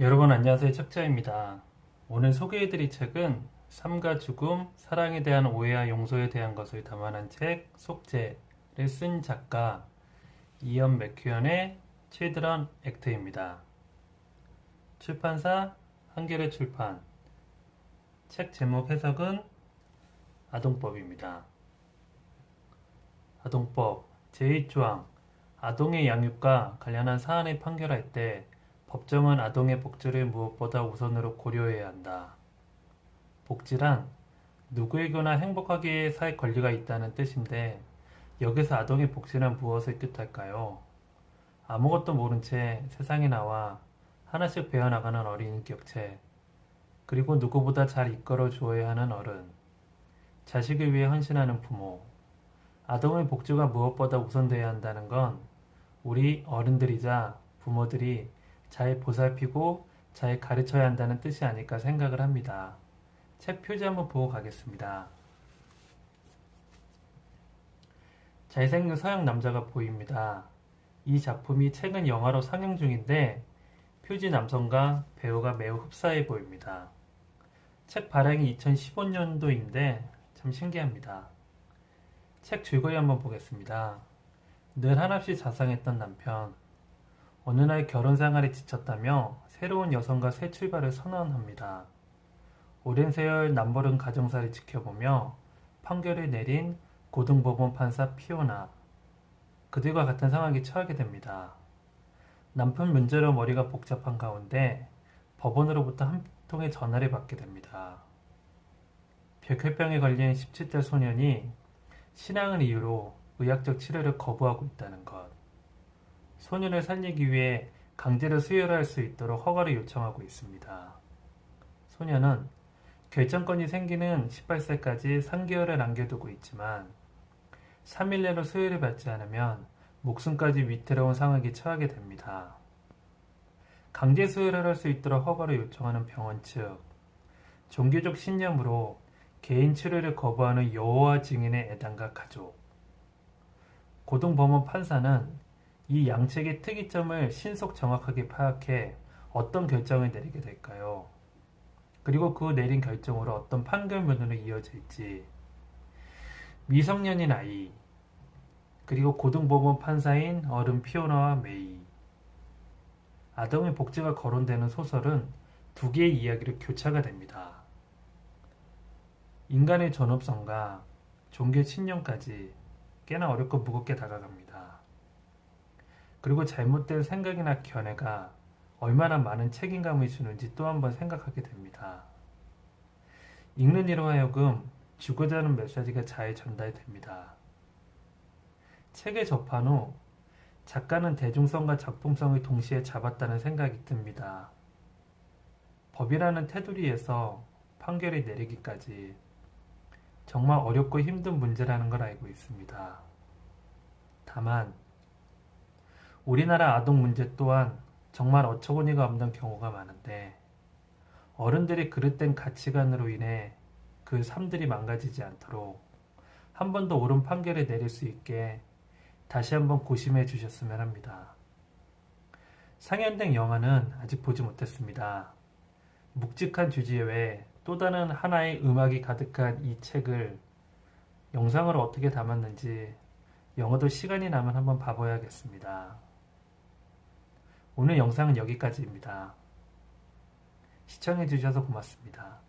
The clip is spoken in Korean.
여러분 안녕하세요 책자입니다. 오늘 소개해드릴 책은 삶과 죽음, 사랑에 대한 오해와 용서에 대한 것을 담아낸 책 속죄를 쓴 작가 이언 맥큐언의 칠드런 액트입니다. 출판사 한겨레 출판 책 제목 해석은 아동법입니다. 아동법 제1조항 아동의 양육과 관련한 사안을 판결할 때 법정은 아동의 복지를 무엇보다 우선으로 고려해야 한다. 복지란 누구에게나 행복하게 살 권리가 있다는 뜻인데 여기서 아동의 복지란 무엇을 뜻할까요? 아무것도 모른 채 세상에 나와 하나씩 배워나가는 어린 인격체 그리고 누구보다 잘 이끌어 주어야 하는 어른 자식을 위해 헌신하는 부모 아동의 복지가 무엇보다 우선돼야 한다는 건 우리 어른들이자 부모들이 잘 보살피고 잘 가르쳐야 한다는 뜻이 아닐까 생각을 합니다. 책 표지 한번 보고 가겠습니다. 잘생긴 서양 남자가 보입니다. 이 작품이 최근 영화로 상영 중인데 표지 남성과 배우가 매우 흡사해 보입니다. 책 발행이 2015년도인데 참 신기합니다. 책 줄거리 한번 보겠습니다. 늘 한없이 자상했던 남편. 어느 날 결혼 생활에 지쳤다며 새로운 여성과 새 출발을 선언합니다. 오랜 세월 남버른 가정사를 지켜보며 판결을 내린 고등법원 판사 피오나. 그들과 같은 상황에 처하게 됩니다. 남편 문제로 머리가 복잡한 가운데 법원으로부터 한 통의 전화를 받게 됩니다. 벽혈병에 걸린 17대 소년이 신앙을 이유로 의학적 치료를 거부하고 있다는 것. 소년을 살리기 위해 강제로 수혈할 수 있도록 허가를 요청하고 있습니다. 소년은 결정권이 생기는 18세까지 3개월을 남겨두고 있지만 3일 내로 수혈을 받지 않으면 목숨까지 위태로운 상황에 처하게 됩니다. 강제 수혈을 할 수 있도록 허가를 요청하는 병원 측, 종교적 신념으로 개인 치료를 거부하는 여호와 증인의 애당과 가족, 고등법원 판사는 이 양측의 특이점을 신속 정확하게 파악해 어떤 결정을 내리게 될까요? 그리고 그 내린 결정으로 어떤 판결문으로 이어질지 미성년인 아이 그리고 고등법원 판사인 어른 피오나와 메이 아동의 복지가 거론되는 소설은 두 개의 이야기로 교차가 됩니다. 인간의 존엄성과 종교 신념까지 꽤나 어렵고 무겁게 다가갑니다. 그리고 잘못된 생각이나 견해가 얼마나 많은 책임감을 주는지 또 한번 생각하게 됩니다. 읽는 이로 하여금 죽고자 하는 메시지가 잘 전달됩니다. 책을 접한 후 작가는 대중성과 작품성을 동시에 잡았다는 생각이 듭니다. 법이라는 테두리에서 판결을 내리기까지 정말 어렵고 힘든 문제라는 걸 알고 있습니다. 다만, 우리나라 아동 문제 또한 정말 어처구니가 없는 경우가 많은데, 어른들이 그릇된 가치관으로 인해 그 삶들이 망가지지 않도록 한 번 더 옳은 판결을 내릴 수 있게 다시 한번 고심해 주셨으면 합니다. 상연된 영화는 아직 보지 못했습니다. 묵직한 주제 외에 또 다른 하나의 음악이 가득한 이 책을 영상으로 어떻게 담았는지 영어도 시간이 나면 한번 봐봐야겠습니다. 오늘 영상은 여기까지입니다. 시청해주셔서 고맙습니다.